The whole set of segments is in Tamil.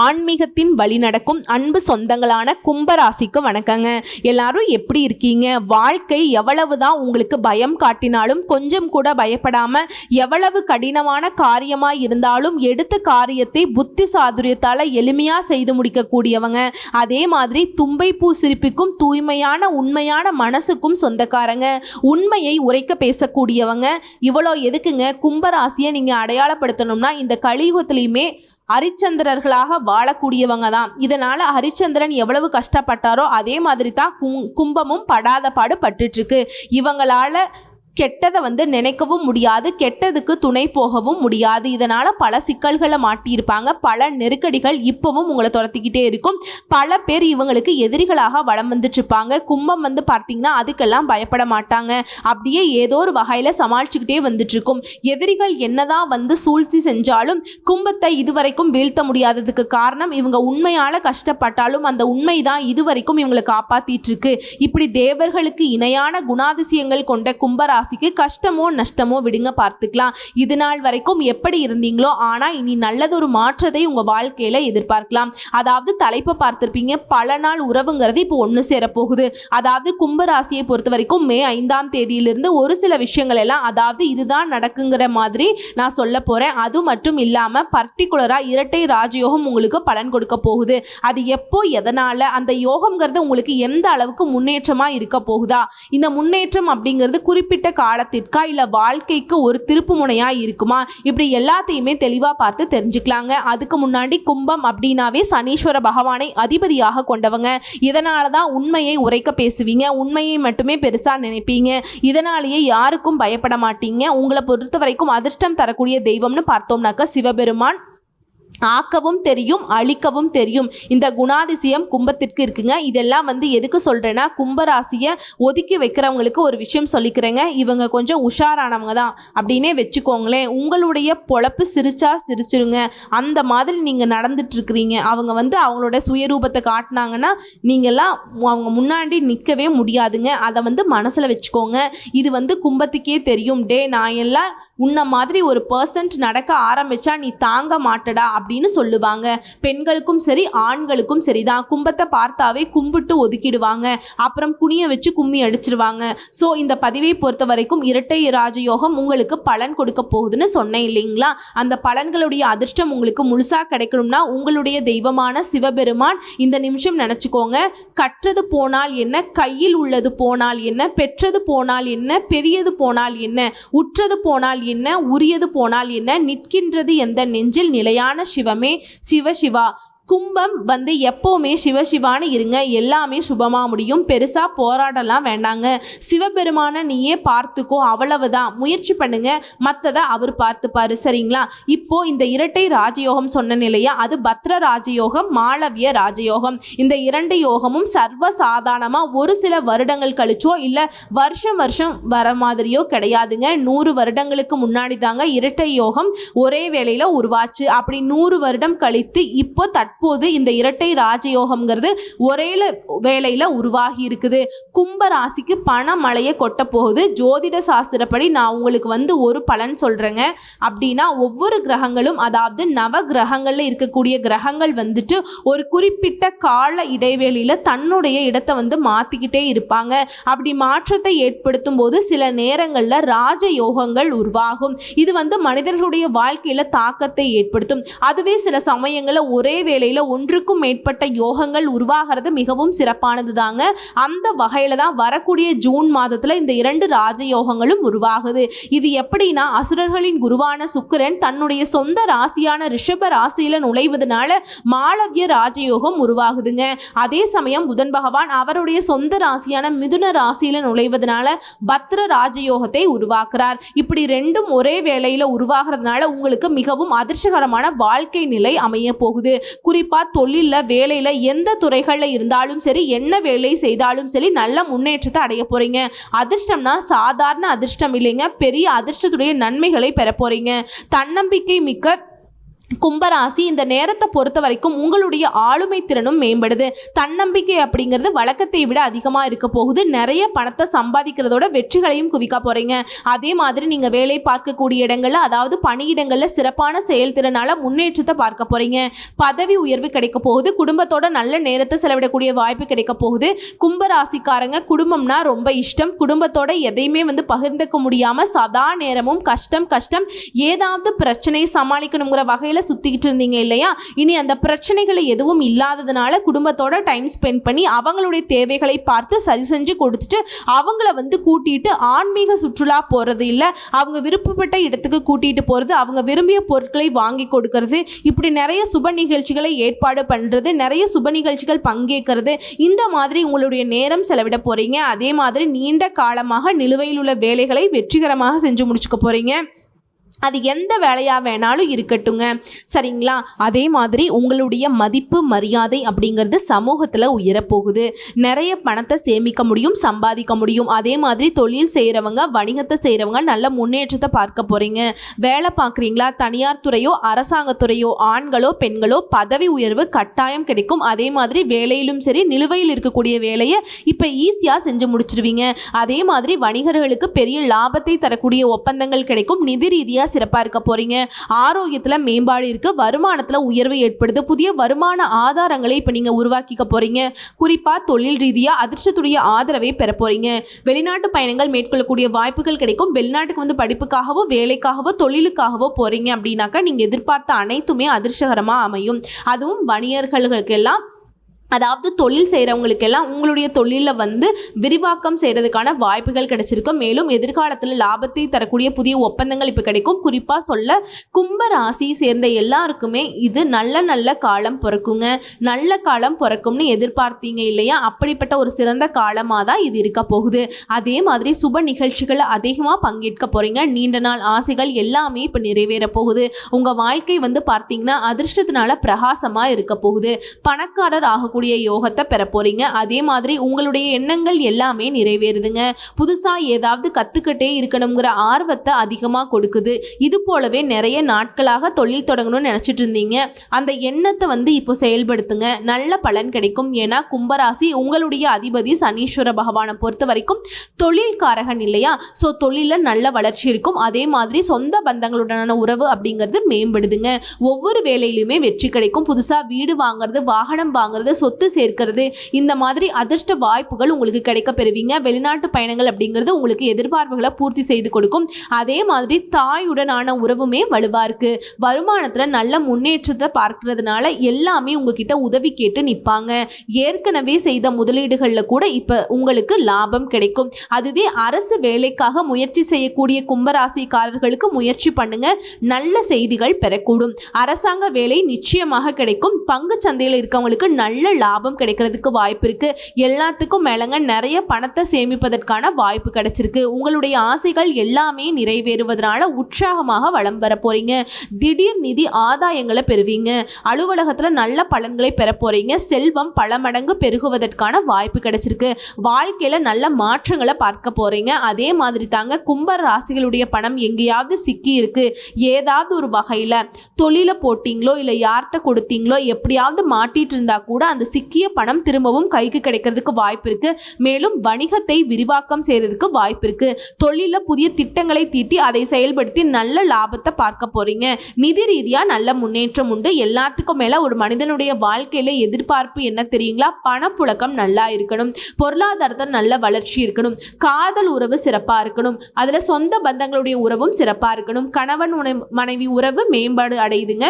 ஆன்மீகத்தின் வழி நடக்கும் அன்பு சொந்தங்களான கும்பராசிக்கு வணக்கங்க. எல்லாரும் எப்படி இருக்கீங்க? வாழ்க்கை எவ்வளவு தான் உங்களுக்கு பயம் காட்டினாலும் கொஞ்சம் கூட பயப்படாம எவ்வளவு கடினமான காரியமா இருந்தாலும் எடுத்த காரியத்தை புத்தி சாதுரியத்தால எளிமையா செய்து முடிக்கக்கூடியவங்க. அதே மாதிரி தும்பை பூ சிரிப்புக்கும் தூய்மையான உண்மையான மனசுக்கும் சொந்தக்காரங்க. உண்மையை உரைக்க பேசக்கூடியவங்க. இவ்வளோ எதுக்குங்க? கும்பராசியை நீங்க அடையாளப்படுத்தணும்னா இந்த கலியுகத்திலையுமே ஹரிச்சந்திரர்களாக வாழக்கூடியவங்க தான் இதனால் ஹரிச்சந்திரன் எவ்வளவு கஷ்டப்பட்டாரோ அதே மாதிரி தான் கும் கும்பமும் படாத பாடு பட்டுட்ருக்கு. இவங்களால் கெட்டதை வந்து நினைக்கவும் முடியாது கெட்டதுக்கு துணை போகவும் முடியாது. இதனால் பல சிக்கல்களை மாட்டியிருப்பாங்க. பல நெருக்கடிகள் இப்போவும் உங்களை துரத்திக்கிட்டே இருக்கும். பல பேர் இவங்களுக்கு எதிரிகளாக வளம் வந்துட்டுருப்பாங்க. கும்பம் வந்து பார்த்தீங்கன்னா அதுக்கெல்லாம் பயப்பட மாட்டாங்க. அப்படியே ஏதோ ஒரு வகையில் சமாளிச்சுக்கிட்டே வந்துட்டுருக்கும். எதிரிகள் என்னதான் வந்து சூழ்ச்சி செஞ்சாலும் கும்பத்தை இதுவரைக்கும் வீழ்த்த முடியாததுக்கு காரணம் இவங்க உண்மையால் கஷ்டப்பட்டாலும் அந்த உண்மை தான் இதுவரைக்கும் இவங்களை காப்பாற்றிட்டுருக்கு இப்படி தேவர்களுக்கு இணையான குணாதிசயங்கள் கொண்ட ராசிக்கு கஷ்டமோ நஷ்டமோ விடுங்க பார்த்துக்கலாம். இது நாள் வரைக்கும் எப்படி இருந்தீங்களோ ஆனால் இனி நல்லதொரு மாற்றத்தை உங்கள் வாழ்க்கையில் எதிர்பார்க்கலாம். அதாவது தலைப்பை பார்த்துருப்பீங்க பல நாள் உறவுங்கிறது இப்போ ஒன்று சேரப்போகுது. அதாவது கும்பராசியை பொறுத்த வரைக்கும் மே ஐந்தாம் தேதியிலிருந்து ஒரு சில விஷயங்கள் எல்லாம் அதாவது இதுதான் நடக்குங்கிற மாதிரி நான் சொல்ல போகிறேன் அது மட்டும் இல்லாமல் பர்டிகுலராக இரட்டை ராஜயோகம் உங்களுக்கு பலன் கொடுக்க போகுது. அது எப்போ எதனால் அந்த யோகம்ங்கிறது உங்களுக்கு எந்த அளவுக்கு முன்னேற்றமாக இருக்க போகுதா? இந்த முன்னேற்றம் அப்படிங்கிறது குறிப்பிட்ட காலத்திற்கா இல்லை வாழ்க்கைக்கு ஒரு திருப்பு முனையாக இருக்குமா? இப்படி எல்லாத்தையுமே தெளிவாக பார்த்து தெரிஞ்சுக்கலாங்க. அதுக்கு முன்னாடி கும்பம் அப்படின்னாவே சனீஸ்வர பகவானை அதிபதியாக கொண்டவங்க. இதனால தான் உண்மையை உரைக்க பேசுவீங்க. உண்மையை மட்டுமே பெருசாக நினைப்பீங்க. இதனாலேயே யாருக்கும் பயப்பட மாட்டீங்க. உங்களை பொறுத்த வரைக்கும் அதிர்ஷ்டம் தரக்கூடிய தெய்வம்னு பார்த்தோம்னாக்கா சிவபெருமான் ஆக்கவும் தெரியும் அழிக்கவும் தெரியும். இந்த குணாதிசயம் கும்பத்திற்கு இருக்குங்க. இதெல்லாம் வந்து எதுக்கு சொல்கிறேன்னா கும்பராசியை ஒதுக்கி வைக்கிறவங்களுக்கு ஒரு விஷயம் சொல்லிக்கிறேங்க. இவங்க கொஞ்சம் உஷாரானவங்க தான். அப்படின்னே வச்சுக்கோங்களேன் உங்களுடைய பொழப்பு சிரிச்சா சிரிச்சிருங்க. அந்த மாதிரி நீங்கள் நடந்துட்டுருக்கிறீங்க. அவங்க வந்து அவங்களோட சுயரூபத்தை காட்டினாங்கன்னா நீங்கள்லாம் அவங்க முன்னாடி நிற்கவே முடியாதுங்க. அதை வந்து மனசில் வச்சுக்கோங்க. இது வந்து கும்பத்துக்கே தெரியும். டே நான் எல்லாம் உன்ன மாதிரி ஒரு பர்சன்ட் நடக்க ஆரம்பித்தா நீ தாங்க மாட்டடா. அப்படின்னு சொல்லுவாங்க. பெண்களுக்கும் சரி ஆண்களுக்கும் சரி தான். கும்பத்தை பார்த்தாவே கும்பிட்டு ஒதுக்கிடுவாங்க. அப்புறம் குனிய வச்சு கும்மி அடிச்சிருவாங்க. ஸோ இந்த பதிவை பொறுத்த வரைக்கும் இரட்டை ராஜயோகம் உங்களுக்கு பலன் கொடுக்க போகுதுன்னு சொன்னேன் இல்லைங்களா? அந்த பலன்களுடைய அதிர்ஷ்டம் உங்களுக்கு முழுசாக கிடைக்கணும்னா உங்களுடைய தெய்வமான சிவபெருமான் இந்த நிமிஷம் நினச்சிக்கோங்க. கற்றது போனால் என்ன? கையில் உள்ளது போனால் என்ன? பெற்றது போனால் என்ன? பெரியது போனால் என்ன? உற்றது போனால் என்ன? உரியது போனால் என்ன? நிற்கின்றது எந்த நெஞ்சில்? நிலையான शिवमे शिव शिवा கும்பம் வந்து எப்போவுமே சிவசிவான்னு இருங்க. எல்லாமே சுபமாக முடியும். பெருசாக போராடலாம் வேண்டாங்க. சிவபெருமான நீயே பார்த்துக்கோ. அவ்வளவுதான். முயற்சி பண்ணுங்க. மற்றதை அவர் பார்த்துப்பாரு. சரிங்களா? இப்போ இந்த இரட்டை ராஜயோகம் சொன்ன நிலையா? அது பத்ர ராஜயோகம் மாளவிய ராஜயோகம். இந்த இரண்டு யோகமும் சர்வ சாதாரணமாக ஒரு சில வருடங்கள் கழிச்சோ இல்லை வருஷம் வருஷம் வர மாதிரியோ கிடையாதுங்க. நூறு வருடங்களுக்கு முன்னாடி தாங்க இரட்டை யோகம் ஒரே வேளையில் உருவாச்சு. அப்படி நூறு வருடம் கழித்து இப்போ தட் தற்போது இந்த இரட்டை ராஜயோகம்ங்கிறது ஒரே வேலையில் உருவாகி இருக்குது. கும்ப ராசிக்கு பண மழையை கொட்ட போகுது ஜோதிட சாஸ்திரப்படி நான் உங்களுக்கு வந்து ஒரு பலன் சொல்கிறேங்க அப்படின்னா ஒவ்வொரு கிரகங்களும் அதாவது நவ கிரகங்களில் இருக்கக்கூடிய கிரகங்கள் வந்துட்டு ஒரு குறிப்பிட்ட கால இடைவெளியில் தன்னுடைய இடத்தை வந்து மாற்றிக்கிட்டே இருப்பாங்க. அப்படி மாற்றத்தை ஏற்படுத்தும் போது சில நேரங்களில் ராஜ யோகங்கள் உருவாகும். இது வந்து மனிதர்களுடைய வாழ்க்கையில் தாக்கத்தை ஏற்படுத்தும். அதுவே சில சமயங்களில் ஒரே வேளையில் ஒன்றுக்கும் மேற்பட்ட யோகங்கள் உருவாகிறது மிகவும் சிறப்பானது தாங்க அந்த வகையில் தான் வரக்கூடிய ஜூன் மாதத்தில் இந்த இரண்டு ராஜயோகங்களும் உருவாகுது. இது எப்படின்னா அசுரர்களின் குருவான சுக்கிரன் தன்னுடைய சொந்த ராசியான ரிஷப ராசியில் நுழைவதனால மாளவிய ராஜயோகம் உருவாகுதுங்க. அதே சமயம் புதன் பகவான் அவருடைய சொந்த ராசியான மிதுன ராசியில் நுழைவதனால பத்ர ராஜயோகத்தை உருவாக்குறார். இப்படி ரெண்டும் ஒரே வேளையில் உருவாகிறதுனால உங்களுக்கு மிகவும் அதிர்ஷ்டகரமான வாழ்க்கை நிலை அமைய போகுது. குறி குறிப்பாக தொழிலில் வேலையில் எந்த துறைகளில் இருந்தாலும் சரி என்ன வேலை செய்தாலும் சரி நல்ல முன்னேற்றத்தை அடைய போகிறீங்க அதிர்ஷ்டம்னா சாதாரண அதிர்ஷ்டம் இல்லைங்க. பெரிய அதிர்ஷ்டத்துடைய நன்மைகளை பெற போகிறீங்க தன்னம்பிக்கை மிக்க கும்பராசி இந்த நேரத்தை பொறுத்த வரைக்கும் உங்களுடைய ஆளுமை திறனும் மேம்படுது. தன்னம்பிக்கை அப்படிங்கிறது வழக்கத்தை விட அதிகமாக இருக்க போகுது. நிறைய பணத்தை சம்பாதிக்கிறதோட வெற்றிகளையும் குவிக்க போகிறீங்க அதே மாதிரி நீங்கள் வேலை பார்க்கக்கூடிய இடங்களில் அதாவது பணியிடங்களில் சிறப்பான செயல்திறனால் முன்னேற்றத்தை பார்க்க போகிறீங்க பதவி உயர்வு கிடைக்க போகுது. குடும்பத்தோட நல்ல நேரத்தை செலவிடக்கூடிய வாய்ப்பு கிடைக்க போகுது. கும்பராசிக்காரங்க குடும்பம்னா ரொம்ப இஷ்டம். குடும்பத்தோட எதையுமே வந்து பகிர்ந்துக்க முடியாமல் சதா நேரமும் கஷ்டம் கஷ்டம் ஏதாவது பிரச்சனையை சமாளிக்கணுங்கிற வகையில் சுற்றிக்கிட்டு இருந்தீங்க இல்லையா? இனி அந்த பிரச்சனைகளை எதுவும் இல்லாததுனால குடும்பத்தோட டைம் ஸ்பெண்ட் பண்ணி அவங்களுடைய தேவைகளை பார்த்து சரி செஞ்சு கொடுத்துட்டு அவங்கள வந்து கூட்டிட்டு ஆன்மீக சுற்றுலா போகிறது இல்லை. அவங்க விருப்பப்பட்ட இடத்துக்கு கூட்டிகிட்டு போகிறது அவங்க விரும்பிய பொருட்களை வாங்கி கொடுக்கறது இப்படி நிறைய சுப நிகழ்ச்சிகளை ஏற்பாடு பண்ணுறது நிறைய சுப நிகழ்ச்சிகள் பங்கேற்கிறது. இந்த மாதிரி உங்களுடைய நேரம் செலவிட போகிறீங்க அதே மாதிரி நீண்ட காலமாக நிலுவையில் உள்ள வேலைகளை வெற்றிகரமாக செஞ்சு முடிச்சுக்க போகிறீங்க அது எந்த வேலையாக வேணாலும் இருக்கட்டுங்க. சரிங்களா? அதே மாதிரி உங்களுடைய மதிப்பு மரியாதை அப்படிங்கிறது சமூகத்தில் உயரப்போகுது. நிறைய பணத்தை சேமிக்க முடியும் சம்பாதிக்க முடியும். அதே மாதிரி தொழில் செய்கிறவங்க வணிகத்தை செய்கிறவங்க நல்ல முன்னேற்றத்தை பார்க்க போகிறீங்க வேலை பார்க்குறீங்களா? தனியார் துறையோ அரசாங்கத்துறையோ ஆண்களோ பெண்களோ பதவி உயர்வு கட்டாயம் கிடைக்கும். அதே மாதிரி வேலையிலும் சரி நிலுவையில் இருக்கக்கூடிய வேலையை இப்போ ஈஸியாக செஞ்சு முடிச்சிருவீங்க. அதே மாதிரி வணிகர்களுக்கு பெரிய லாபத்தை தரக்கூடிய ஒப்பந்தங்கள் கிடைக்கும். நிதி ரீதியாக சிறப்பாக இருக்க போகிறீங்க ஆரோக்கியத்தில் மேம்பாடு இருக்குது வருமானத்தில் உயர்வு ஏற்படுது. புதிய வருமான ஆதாரங்களை இப்போ நீங்கள் உருவாக்கிக்க போகிறீங்க குறிப்பாக தொழில் ரீதியாக அதிர்ஷ்டத்துடைய ஆதரவை பெற போகிறீங்க வெளிநாட்டு பயணங்கள் மேற்கொள்ளக்கூடிய வாய்ப்புகள் கிடைக்கும். வெளிநாட்டுக்கு வந்து படிப்புக்காகவோ வேலைக்காகவோ தொழிலுக்காகவோ போகிறீங்க அப்படின்னாக்கா நீங்கள் எதிர்பார்த்த அனைத்துமே அதிர்ஷ்டகரமாக அமையும். அதுவும் வணிகர்களுக்கெல்லாம் அதாவது தொழில் செய்கிறவங்களுக்கெல்லாம் உங்களுடைய தொழிலில் வந்து விரிவாக்கம் செய்கிறதுக்கான வாய்ப்புகள் கிடைச்சிருக்கு. மேலும் எதிர்காலத்தில் லாபத்தை தரக்கூடிய புதிய ஒப்பந்தங்கள் இப்போ கிடைக்கும். குறிப்பாக சொல்ல கும்ப ராசியை சேர்ந்த எல்லாருக்குமே இது நல்ல நல்ல காலம் பிறக்குங்க. நல்ல காலம் பிறக்கும்னு எதிர்பார்த்தீங்க இல்லையா? அப்படிப்பட்ட ஒரு சிறந்த காலமாக தான் இது இருக்க போகுது. அதே மாதிரி சுப நிகழ்ச்சிகளை அதிகமாக பங்கேற்க போகிறீங்க நீண்ட நாள் ஆசைகள் எல்லாமே இப்போ நிறைவேற போகுது. உங்கள் வாழ்க்கை வந்து பார்த்தீங்கன்னா அதிர்ஷ்டத்தினால பிரகாசமாக இருக்க போகுது. பணக்காரர் ஆகக்கூடிய யோகத்தை பெற அதே மாதிரி உங்களுடைய எண்ணங்கள் எல்லாமே நிறைவேறுதுங்க. புதுசாக ஏதாவது கற்றுக்கிட்டே இருக்கணுங்கிற ஆர்வத்தை அதிகமாக கொடுக்குது. இது போலவே நிறைய நாட்களாக தொழில் தொடங்கணும்னு நினச்சிட்டு இருந்தீங்க. அந்த எண்ணத்தை வந்து இப்போ செயல்படுத்துங்க. நல்ல பலன் கிடைக்கும். ஏன்னா கும்பராசி உங்களுடைய அதிபதி சனீஸ்வர பகவானை பொறுத்த வரைக்கும் தொழில்காரகன் இல்லையா? ஸோ தொழிலில் நல்ல வளர்ச்சி இருக்கும். அதே மாதிரி சொந்த பந்தங்களுடனான உறவு அப்படிங்கிறது மேம்படுதுங்க. ஒவ்வொரு வேலையிலுமே வெற்றி கிடைக்கும். புதுசாக வீடு வாங்குறது வாகனம் வாங்குறது சொத்து சேர்க்கிறது இந்த மாதிரி அதிர்ஷ்ட வாய்ப்புகள் உங்களுக்கு கிடைக்க பெறுவீங்க. வெளிநாட்டு பயணங்கள் அப்படிங்கிறது உங்களுக்கு எதிர்பார்ப்புகளை பூர்த்தி செய்து கொடுக்கும். அதே மாதிரி தாயுடனான உறவுமே வலுவாக இருக்கு. வருமானத்தில் நல்ல முன்னேற்றத்தை பார்க்கறதுனால எல்லாமே உங்ககிட்ட உதவி கேட்டு நிற்பாங்க ஏற்கனவே செய்த முதலீடுகளில் கூட இப்போ உங்களுக்கு லாபம் கிடைக்கும். அதுவே அரசு வேலைக்காக முயற்சி செய்யக்கூடிய கும்பராசிக்காரர்களுக்கு முயற்சி பண்ணுங்க. நல்ல செய்திகள் பெறக்கூடும். அரசாங்க வேலை நிச்சயமாக கிடைக்கும். பங்கு சந்தையில் இருக்கவங்களுக்கு நல்ல லாபம் கிடைக்கிறதுக்கு வாய்ப்பு இருக்கு. எல்லாத்துக்கும் மேலங்க நிறைய பணத்தை சேமிப்பதற்கான வாய்ப்பு கிடைச்சிருக்கு. உங்களுடைய ஆசைகள் எல்லாமே நிறைவேறுவதனால உற்சாகமாக வளம் வர போறீங்க. திடீர் நிதி ஆதாயங்களை பெறுவீங்க. அலுவலகத்தில் நல்ல பலன்களை பெற போறீங்க. செல்வம் பல மடங்கு பெருகுவதற்கான வாய்ப்பு கிடைச்சிருக்கு. வாழ்க்கையில் நல்ல மாற்றங்களை பார்க்க போறீங்க. அதே மாதிரி தாங்க கும்பர் ராசிகளுடைய பணம் எங்கேயாவது சிக்கி இருக்கு. ஏதாவது ஒரு வகையில் தொழிலை போட்டிங்களோ இல்லை யார்கிட்ட கொடுத்தீங்களோ எப்படியாவது மாட்டிட்டு இருந்தா கூட அந்த சிக்கிய பணம் திரும்பவும் கைக்கு கிடைக்கிறதுக்கு வாய்ப்பு இருக்கு மேலும் வணிகத்தை விரிவாக்கம் செய்யறதுக்கு வாய்ப்பு இருக்கு தொழிலில் புதிய திட்டங்களை தீட்டி அதை செயல்படுத்தி நல்ல லாபத்தை பார்க்க போறீங்க. நிதி ரீதியா நல்ல முன்னேற்றம் உண்டு. எல்லாத்துக்கும் மேல ஒரு மனிதனுடைய வாழ்க்கையில எதிர்பார்ப்பு என்ன தெரியுங்களா? பணப்புழக்கம் நல்லா இருக்கணும். பொருளாதாரத்தில் நல்ல வளர்ச்சி இருக்கணும். காதல் உறவு சிறப்பாக இருக்கணும். அதில் சொந்த பந்தங்களுடைய உறவும் சிறப்பாக இருக்கணும். கணவன் மனைவி உறவு மேம்பாடு அடையுதுங்க.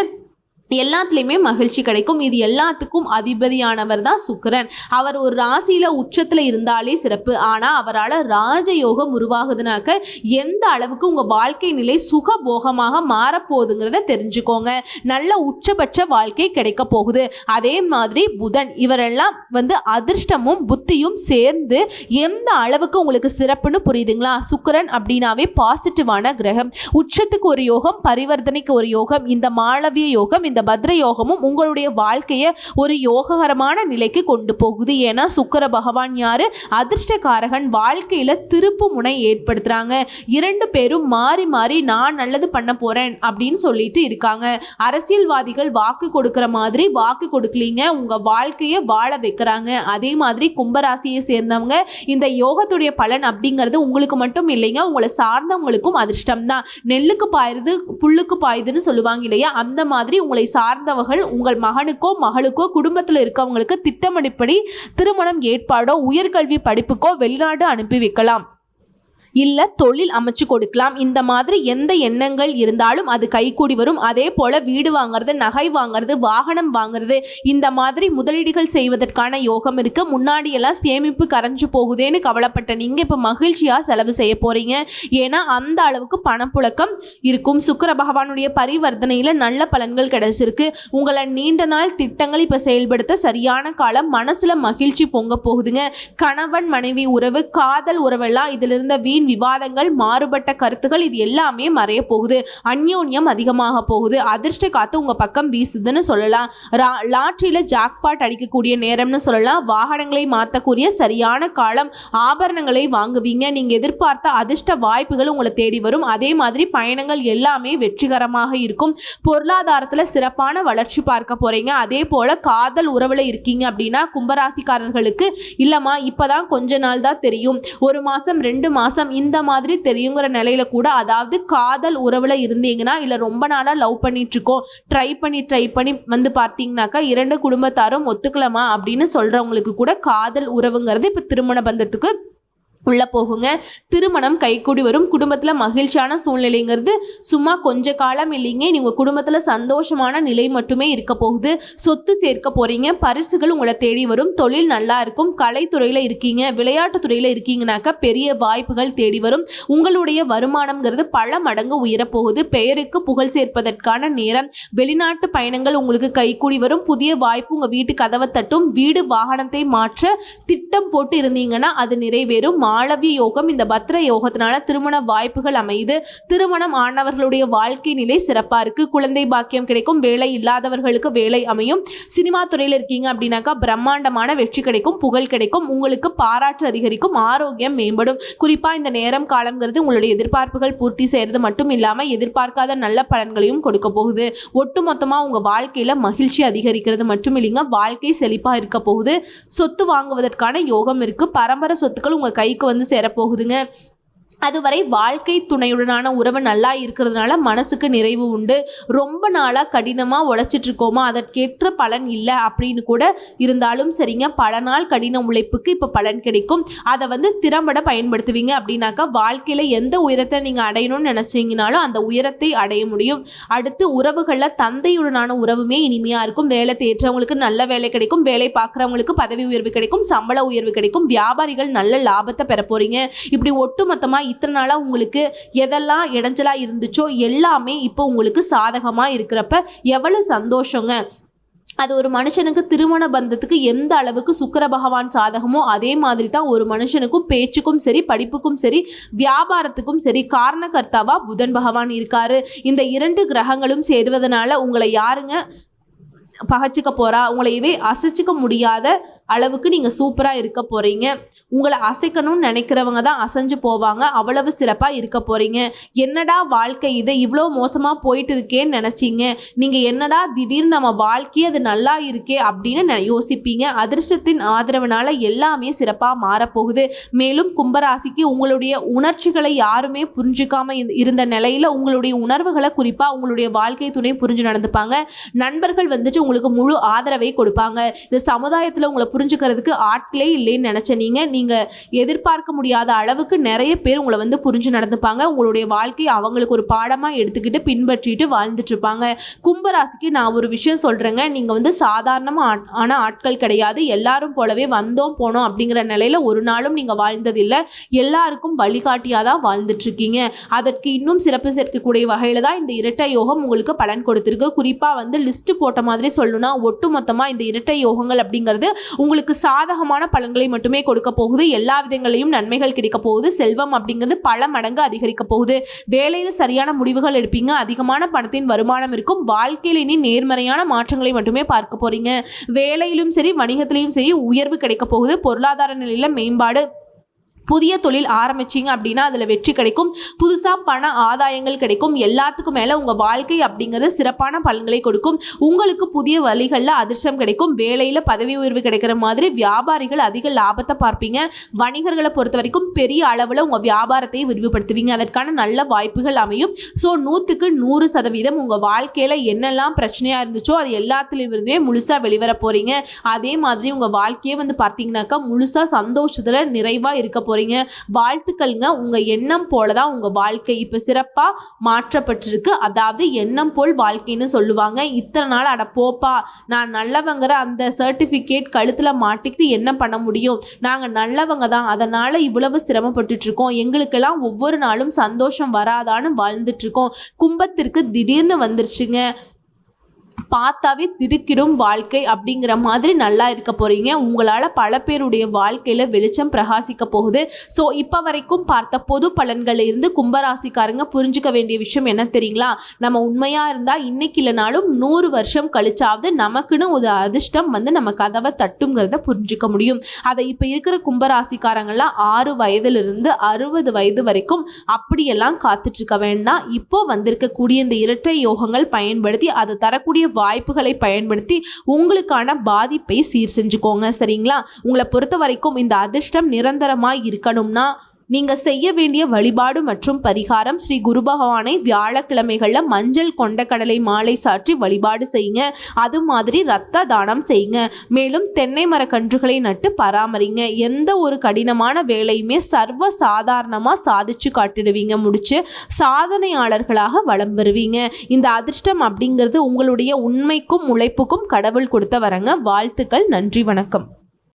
எல்லாத்துலேயுமே மகிழ்ச்சி கிடைக்கும். இது எல்லாத்துக்கும் அதிபதியானவர் தான் சுக்கரன். அவர் ஒரு ராசியில் உச்சத்தில் இருந்தாலே சிறப்பு. ஆனால் அவரால் ராஜயோகம் உருவாகுதுனாக்க எந்த அளவுக்கு உங்கள் வாழ்க்கை நிலை சுகபோகமாக மாறப்போகுதுங்கிறத தெரிஞ்சுக்கோங்க. நல்ல உச்சபட்ச வாழ்க்கை கிடைக்க போகுது. அதே மாதிரி புதன் இவரெல்லாம் வந்து அதிர்ஷ்டமும் புத்தியும் சேர்ந்து எந்த அளவுக்கு உங்களுக்கு சிறப்புன்னு புரியுதுங்களா? சுக்கரன் அப்படின்னாவே பாசிட்டிவான கிரகம். உச்சத்துக்கு ஒரு யோகம் பரிவர்த்தனைக்கு ஒரு யோகம் இந்த மாளவிய யோகம் இந்த இந்த பத்ர யோகமும் உங்களுடைய வாழ்க்கையை ஒரு யோககரமான நிலைக்கு கொண்டு போகுது. ஏன்னா சுக்கர பகவான் யாரு? அதிர்ஷ்டக்காரகன் வாழ்க்கையில திருப்பு முனை ஏற்படுத்துறாங்க. இரண்டு பேரும் மாறி மாறி நான் நல்லது பண்ண போறேன் அப்படின்னு சொல்லிட்டு இருக்காங்க. அரசியல்வாதிகள் வாக்கு கொடுக்கிற மாதிரி வாக்கு கொடுக்கலீங்க. உங்க வாழ்க்கையை வாழ வைக்கிறாங்க. அதே மாதிரி கும்பராசியை சேர்ந்தவங்க இந்த யோகத்துடைய பலன் அப்படிங்கிறது உங்களுக்கு மட்டும் இல்லைங்க. உங்களை சார்ந்தவங்களுக்கும் அதிர்ஷ்டம் தான் நெல்லுக்கு பாயுது புல்லுக்கு பாயுதுன்னு சொல்லுவாங்க இல்லையா? அந்த மாதிரி உங்களை சார்ந்தவர்கள் உங்கள் மகனுக்கோ மகளுக்கோ குடும்பத்தில் இருக்கவங்களுக்கு திட்டமிடப்படி திருமணம் ஏற்பாடோ உயர்கல்வி படிப்புக்கோ வெளிநாடு அனுப்பி வைக்கலாம். இல்லை தொழில் அமைச்சு கொடுக்கலாம். இந்த மாதிரி எந்த எண்ணங்கள் இருந்தாலும் அது கைகூடி வரும். அதே போல் வீடு வாங்குறது நகை வாங்குறது வாகனம் வாங்குறது இந்த மாதிரி முதலீடுகள் செய்வதற்கான யோகம் இருக்கு. முன்னாடி எல்லாம் சேமிப்பு கரைஞ்சு போகுதேன்னு கவலைப்பட்ட நீங்கள் இப்போ மகிழ்ச்சியாக செலவு செய்ய போகிறீங்க ஏன்னா அந்த அளவுக்கு பணப்புழக்கம் இருக்கும். சுக்கர பகவானுடைய பரிவர்த்தனையில் நல்ல பலன்கள் கிடைச்சிருக்கு. உங்களை நீண்ட நாள் திட்டங்கள் இப்போ செயல்படுத்த சரியான காலம் மனசில் மகிழ்ச்சி பொங்க போகுதுங்க. கணவன் மனைவி உறவு காதல் உறவெல்லாம் இதில் இருந்த வீண் விவாதங்கள் மாறுபட்ட கருத்துகள் இது எல்லாமே மறைய போகுது. அந்யோன்யம் அதிகமாக போகுது. அதிர்ஷ்ட காத்து உங்க பக்கம் வீசுதுன்னு சொல்லலாம். லாட்ரியில ஜாக்பாட் அடிக்கக்கூடிய நேரம்னு சொல்லலாம். வாகனங்களை மாற்றக்கூடிய சரியான காலம் ஆபரணங்களை வாங்குவீங்க. நீங்க எதிர்பார்த்த அதிர்ஷ்ட வாய்ப்புகள் உங்களை தேடி வரும். அதே மாதிரி பயணங்கள் எல்லாமே வெற்றிகரமாக இருக்கும். பொருளாதாரத்துல சிறப்பான வளர்ச்சி பார்க்க போறீங்க. அதே போல காதல் உறவுல இருக்கீங்க அப்படின்னா கும்பராசிக்காரர்களுக்கு இல்லம்மா இப்பதான் கொஞ்ச நாள் தான் தெரியும். ஒரு மாசம் ரெண்டு மாசம் இந்த மாதிரி தெரியுங்கிற நிலையில கூட அதாவது காதல் உறவுல இருந்தீங்கன்னா இல்ல ரொம்ப நாளா லவ் பண்ணிட்டு இருக்கோம் ட்ரை பண்ணி ட்ரை பண்ணி வந்து பார்த்தீங்கன்னாக்கா இரண்டு குடும்பத்தாரும் ஒத்துக்கலாமா அப்படின்னு சொல்றவங்களுக்கு கூட காதல் உறவுங்கிறது இப்ப திருமண பந்தத்துக்கு உள்ளே போகுங்க. திருமணம் கைகூடி வரும். குடும்பத்தில் மகிழ்ச்சியான சூழ்நிலைங்கிறது சும்மா கொஞ்ச காலம் இல்லைங்க. நீங்கள் குடும்பத்தில் சந்தோஷமான நிலை மட்டுமே இருக்க போகுது. சொத்து சேர்க்க போகிறீங்க பரிசுகள் உங்களை தேடி வரும். தொழில் நல்லா இருக்கும். கலைத்துறையில் இருக்கீங்க. விளையாட்டு துறையில் இருக்கீங்கனாக்கா பெரிய வாய்ப்புகள் தேடி வரும். உங்களுடைய வருமானம்ங்கிறது பல மடங்கு உயரப்போகுது பெயருக்கு புகழ் சேர்ப்பதற்கான நேரம். வெளிநாட்டு பயணங்கள் உங்களுக்கு கைகூடி வரும். புதிய வாய்ப்பு உங்கள் வீட்டு கதவை தட்டும். வீடு வாகனத்தை மாற்ற திட்டம் போட்டு இருந்தீங்கன்னா அது நிறைவேறும். மாளவிய யோகம். இந்த பத்ர யோகத்தினால திருமண வாய்ப்புகள் அமையுது. திருமணம் ஆனவர்களுடைய வாழ்க்கை நிலை சிறப்பாக இருக்கு. குழந்தை பாக்கியம் கிடைக்கும். வேலை இல்லாதவர்களுக்கு வேலை அமையும். சினிமா துறையில் இருக்கீங்க அப்படின்னாக்கா பிரம்மாண்டமான வெற்றி கிடைக்கும் புகழ் கிடைக்கும். உங்களுக்கு பாராட்டு அதிகரிக்கும் ஆரோக்கியம் மேம்படும். குறிப்பாக இந்த நேரம் காலங்கிறது உங்களுடைய எதிர்பார்ப்புகள் பூர்த்தி செய்கிறது மட்டும் இல்லாமல் எதிர்பார்க்காத நல்ல பலன்களையும் கொடுக்க போகுது. ஒட்டுமொத்தமாக உங்கள் வாழ்க்கையில் மகிழ்ச்சி அதிகரிக்கிறது மட்டும் இல்லைங்க. வாழ்க்கை செழிப்பாக இருக்க போகுது. சொத்து வாங்குவதற்கான யோகம் இருக்குது பரம்பரை சொத்துக்கள் உங்கள் கைக்கு வந்து சேரப்போகுதுங்க. அதுவரை வாழ்க்கை துணையுடனான உறவு நல்லா இருக்கிறதுனால மனசுக்கு நிறைவு உண்டு. ரொம்ப நாளாக கடினமாக உழைச்சிட்டு இருக்கோமா அதற்கேற்ற பலன் இல்லை அப்படின்னு கூட இருந்தாலும் சரிங்க. பல நாள் கடின உழைப்புக்கு இப்போ பலன் கிடைக்கும். அதை வந்து திறம்பட பயன்படுத்துவீங்க அப்படின்னாக்கா வாழ்க்கையில் எந்த உயரத்தை நீங்கள் அடையணும்னு நினச்சிங்கனாலும் அந்த உயரத்தை அடைய முடியும். அடுத்து உறவுகளில் தந்தையுடனான உறவுமே இனிமையாக இருக்கும். வேலை தேற்றவங்களுக்கு நல்ல வேலை கிடைக்கும். வேலை பார்க்குறவங்களுக்கு பதவி உயர்வு கிடைக்கும். சம்பள உயர்வு கிடைக்கும். வியாபாரிகள் நல்ல லாபத்தை பெற போகிறீங்க இப்படி ஒட்டுமொத்தமாக இத்தனை நாளாக உங்களுக்கு எதெல்லாம் இடைஞ்சலாக இருந்துச்சோ எல்லாமே இப்போ உங்களுக்கு சாதகமாக இருக்கிறப்ப எவ்வளோ சந்தோஷங்க. அது ஒரு மனுஷனுக்கு திருமண பந்தத்துக்கு எந்த அளவுக்கு சுக்கர பகவான் சாதகமோ அதே மாதிரி தான் ஒரு மனுஷனுக்கும் பேச்சுக்கும் சரி படிப்புக்கும் சரி வியாபாரத்துக்கும் சரி காரணகர்த்தாவா புதன் பகவான் இருக்காரு. இந்த இரண்டு கிரகங்களும் சேருவதனால உங்களை யாருங்க பகச்சிக்க போறா? உங்களையவே அசைச்சிக்க முடியாத அளவுக்கு நீங்கள் சூப்பராக இருக்க போகிறீங்க உங்களை அசைக்கணும்னு நினைக்கிறவங்க தான் அசைஞ்சு போவாங்க. அவ்வளவு சிறப்பாக இருக்க போகிறீங்க என்னடா வாழ்க்கை இது? இவ்வளோ மோசமாக போயிட்டு இருக்கேன்னு நினச்சிங்க. நீங்கள் என்னடா திடீர்னு நம்ம வாழ்க்கையே அது நல்லா இருக்கே அப்படின்னு நெ- யோசிப்பீங்க. அதிர்ஷ்டத்தின் ஆதரவுனால எல்லாமே சிறப்பாக மாறப்போகுது. மேலும் கும்பராசிக்கு உங்களுடைய உணர்ச்சிகளை யாருமே புரிஞ்சுக்காம இருந்த நிலையில் உங்களுடைய உணர்வுகளை குறிப்பாக உங்களுடைய வாழ்க்கை துணை புரிஞ்சு நடந்துப்பாங்க. நண்பர்கள் வந்துட்டு உங்களுக்கு முழு ஆதரவை கொடுப்பாங்க. இந்த சமுதாயத்தில் உங்களை புரிஞ்சுக்கிறதுக்கு ஆட்களே இல்லைன்னு நினச்ச நீங்கள் நீங்கள் எதிர்பார்க்க முடியாத அளவுக்கு நிறைய பேர் உங்களை வந்து புரிஞ்சு நடந்துப்பாங்க. உங்களுடைய வாழ்க்கையை அவங்களுக்கு ஒரு பாடமாக எடுத்துக்கிட்டு பின்பற்றிட்டு வாழ்ந்துட்டுருப்பாங்க. கும்பராசிக்கு நான் ஒரு விஷயம் சொல்கிறேங்க நீங்கள் வந்து சாதாரணமாக ஆன ஆட்கள் கிடையாது. எல்லாரும் போலவே வந்தோம் போனோம் அப்படிங்கிற நிலையில் ஒரு நாளும் நீங்கள் வாழ்ந்ததில்லை. எல்லாருக்கும் வழிகாட்டியாக தான் வாழ்ந்துட்டுருக்கீங்க. அதற்கு இன்னும் சிறப்பு சேர்க்கக்கூடிய வகையில் தான் இந்த இரட்டை யோகம் உங்களுக்கு பலன் கொடுத்துருக்கு. குறிப்பாக வந்து லிஸ்ட்டு போட்ட மாதிரி சொல்லணும்னா ஒட்டுமொத்தமாக இந்த இரட்டை யோகங்கள் அப்படிங்கிறது உங்களுக்கு சாதகமான பலன்களை மட்டுமே கொடுக்க போகுது. எல்லா விதங்களையும் நன்மைகள் கிடைக்க போகுது. செல்வம் அப்படிங்கிறது பல மடங்கு அதிகரிக்க போகுது. வேலையில் சரியான முடிவுகள் எடுப்பீங்க. அதிகமான பணத்தின் வருமானம் இருக்கும். வாழ்க்கையில் இனி நேர்மறையான மாற்றங்களை மட்டுமே பார்க்க போறீங்க. வேலையிலும் சரி வணிகத்திலையும் சரி உயர்வு கிடைக்க போகுது. பொருளாதார நிலையில் மேம்பாடு புதிய தொழில் ஆரம்பிச்சிங்க அப்படின்னா அதில் வெற்றி கிடைக்கும். புதுசாக பண ஆதாயங்கள் கிடைக்கும். எல்லாத்துக்கும் மேலே உங்கள் வாழ்க்கை அப்படிங்கிறது சிறப்பான பலன்களை கொடுக்கும். உங்களுக்கு புதிய வழிகளில் அதிர்ஷ்டம் கிடைக்கும். வேலையில் பதவி உயர்வு கிடைக்கிற மாதிரி வியாபாரிகள் அதிக லாபத்தை பார்ப்பீங்க. வணிகர்களை பொறுத்த வரைக்கும் பெரிய அளவில் உங்கள் வியாபாரத்தை விரிவுபடுத்துவீங்க. அதற்கான நல்ல வாய்ப்புகள் அமையும். ஸோ நூற்றுக்கு நூறு சதவீதம் உங்கள் வாழ்க்கையில் என்னெல்லாம் பிரச்சனையாக இருந்துச்சோ அது எல்லாத்துலேயுமே முழுசாக வெளிவர போகிறீங்க அதே மாதிரி உங்கள் வாழ்க்கையே வந்து பார்த்தீங்கன்னாக்கா முழுசாக சந்தோஷத்தில் நிறைவாக இருக்க போகிறீங்க வாழ்த்துக்கள்ங்க. உங்கள் எண்ணம் போல தான் உங்கள் வாழ்க்கை இப்போ சிறப்பாக மாற்றப்பட்டிருக்கு. அதாவது எண்ணம் போல் வாழ்க்கைன்னு சொல்லுவாங்க. இத்தனை நாள் அட போப்பா நான் நல்லவங்கிற அந்த சர்டிஃபிகேட் கழுத்தில் மாட்டிக்கிட்டு என்ன பண்ண முடியும்? நாங்கள் நல்லவங்க தான். அதனால் இவ்வளவு சிரமப்பட்டுட்டு இருக்கோம் எங்களுக்கெல்லாம் ஒவ்வொரு நாளும் சந்தோஷம் வராதான்னு வாழ்ந்துட்டு இருக்கோம் கும்பத்திற்கு திடீர்னு வந்துருச்சுங்க. பார்த்தாவே திடுக்கிடும் வாழ்க்கை அப்படிங்கிற மாதிரி நல்லா இருக்க போகிறீங்க உங்களால் பல பேருடைய வாழ்க்கையில் வெளிச்சம் பிரகாசிக்க போகுது. ஸோ இப்போ வரைக்கும் பார்த்த பொது பலன்களில் இருந்து கும்பராசிக்காரங்க புரிஞ்சுக்க வேண்டிய விஷயம் என்ன தெரியுங்களா? நம்ம உண்மையாக இருந்தால் இன்னைக்கு இல்லைனாலும் நூறு வருஷம் கழிச்சாவது நமக்குன்னு ஒரு அதிர்ஷ்டம் வந்து நம்ம கதவை தட்டுங்கிறத புரிஞ்சுக்க முடியும். அதை இப்போ இருக்கிற கும்பராசிக்காரங்களாம் ஆறு வயதிலிருந்து அறுபது வயது வரைக்கும் அப்படியெல்லாம் காத்துட்ருக்க வேண்டாம். இப்போ வந்திருக்கக்கூடிய இந்த இரட்டை யோகங்கள் பயன்படுத்தி அதை தரக்கூடிய வாய்ப்புகளை பயன்படுத்தி உங்களுக்கான பாதிப்பை சீர் செஞ்சுக்கோங்க சரிங்களா? உங்களை பொறுத்த வரைக்கும் இந்த அதிர்ஷ்டம் நிரந்தரமாக இருக்கணும்னா நீங்கள் செய்ய வேண்டிய வழிபாடு மற்றும் பரிகாரம் ஸ்ரீ குரு பகவானை வியாழக்கிழமைகளில் மஞ்சள் கொண்ட கடலை மாலை சாற்றி வழிபாடு செய்யுங்க. அது மாதிரி ரத்த தானம் செய்யுங்க. மேலும் தென்னை மரக்கன்றுகளை நட்டு பராமரிங்க. எந்த ஒரு கடினமான வேலையுமே சர்வ சாதாரணமாக சாதிச்சு காட்டிடுவீங்க. முடிச்சு சாதனையாளர்களாக வலம் வருவீங்க. இந்த அதிர்ஷ்டம் அப்படிங்கிறது உங்களுடைய உண்மைக்கும் உழைப்புக்கும் கடவுள் கொடுத்த வரங்க. வாழ்த்துக்கள். நன்றி. வணக்கம்.